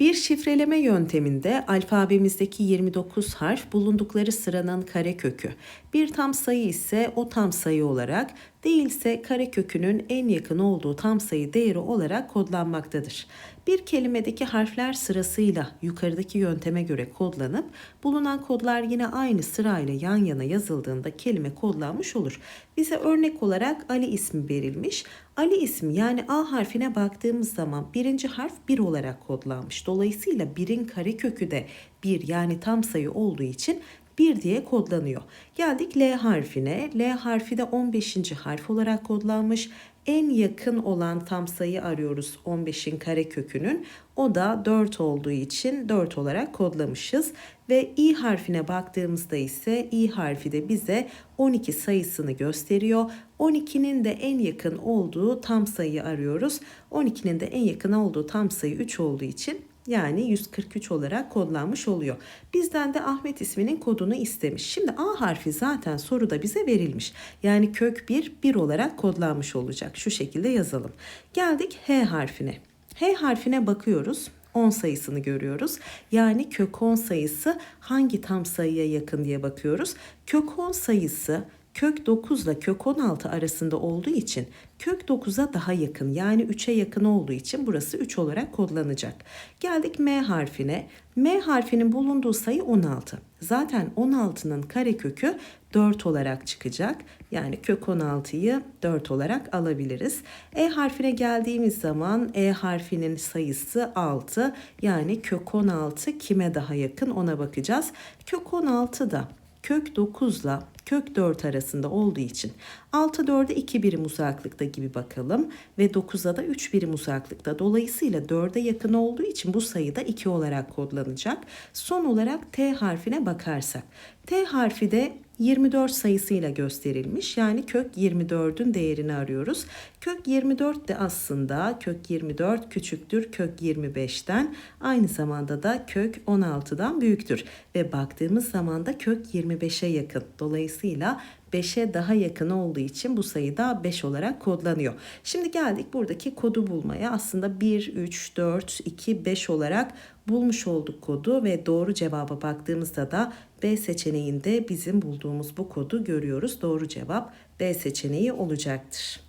Bir şifreleme yönteminde alfabemizdeki 29 harf bulundukları sıranın karekökü. Bir tam sayı ise o tam sayı olarak, değilse karekökünün en yakın olduğu tam sayı değeri olarak kodlanmaktadır. Bir kelimedeki harfler sırasıyla yukarıdaki yönteme göre kodlanıp bulunan kodlar yine aynı sırayla yan yana yazıldığında kelime kodlanmış olur. Bize örnek olarak Ali ismi verilmiş. Ali ismi yani A harfine baktığımız zaman birinci harf 1 olarak kodlanmış. Dolayısıyla 1'in karekökü de 1 yani tam sayı olduğu için 1 diye kodlanıyor. Geldik L harfine. L harfi de 15. harf olarak kodlanmış. En yakın olan tam sayı arıyoruz 15'in karekökünün. O da 4 olduğu için 4 olarak kodlamışız. Ve İ harfine baktığımızda ise İ harfi de bize 12 sayısını gösteriyor. 12'nin de en yakın olduğu tam sayıyı arıyoruz. 12'nin de en yakın olduğu tam sayı 3 olduğu için yani 143 olarak kodlanmış oluyor. Bizden de Ahmet isminin kodunu istemiş. Şimdi A harfi zaten soruda bize verilmiş. Yani kök 1 1 olarak kodlanmış olacak. Şu şekilde yazalım. Geldik H harfine. H harfine bakıyoruz. 10 sayısını görüyoruz. Yani kök 10 sayısı hangi tam sayıya yakın diye bakıyoruz. Kök 10 sayısı kök 9 ile kök 16 arasında olduğu için kök 9'a daha yakın yani 3'e yakın olduğu için burası 3 olarak kodlanacak. Geldik M harfine. M harfinin bulunduğu sayı 16. Zaten 16'nın karekökü 4 olarak çıkacak. Yani kök 16'yı 4 olarak alabiliriz. E harfine geldiğimiz zaman E harfinin sayısı 6. Yani kök 16 kime daha yakın ona bakacağız. Kök 16 da kök 9 ile kök 4 arasında olduğu için 6 4'e 2 birim uzaklıkta gibi bakalım ve 9'a da 3 birim uzaklıkta. Dolayısıyla 4'e yakın olduğu için bu sayı da 2 olarak kodlanacak. Son olarak T harfine bakarsak. T harfi de 24 sayısıyla gösterilmiş. Yani kök 24'ün değerini arıyoruz. Kök 24 de aslında kök 24 küçüktür kök 25'ten. Aynı zamanda da kök 16'dan büyüktür. Ve baktığımız zaman da kök 25'e yakın. Dolayısıyla 5'e daha yakın olduğu için bu sayı da 5 olarak kodlanıyor. Şimdi geldik buradaki kodu bulmaya. Aslında 1, 3, 4, 2, 5 olarak bulmuş olduk kodu ve doğru cevaba baktığımızda da B seçeneğinde bizim bulduğumuz bu kodu görüyoruz. Doğru cevap B seçeneği olacaktır.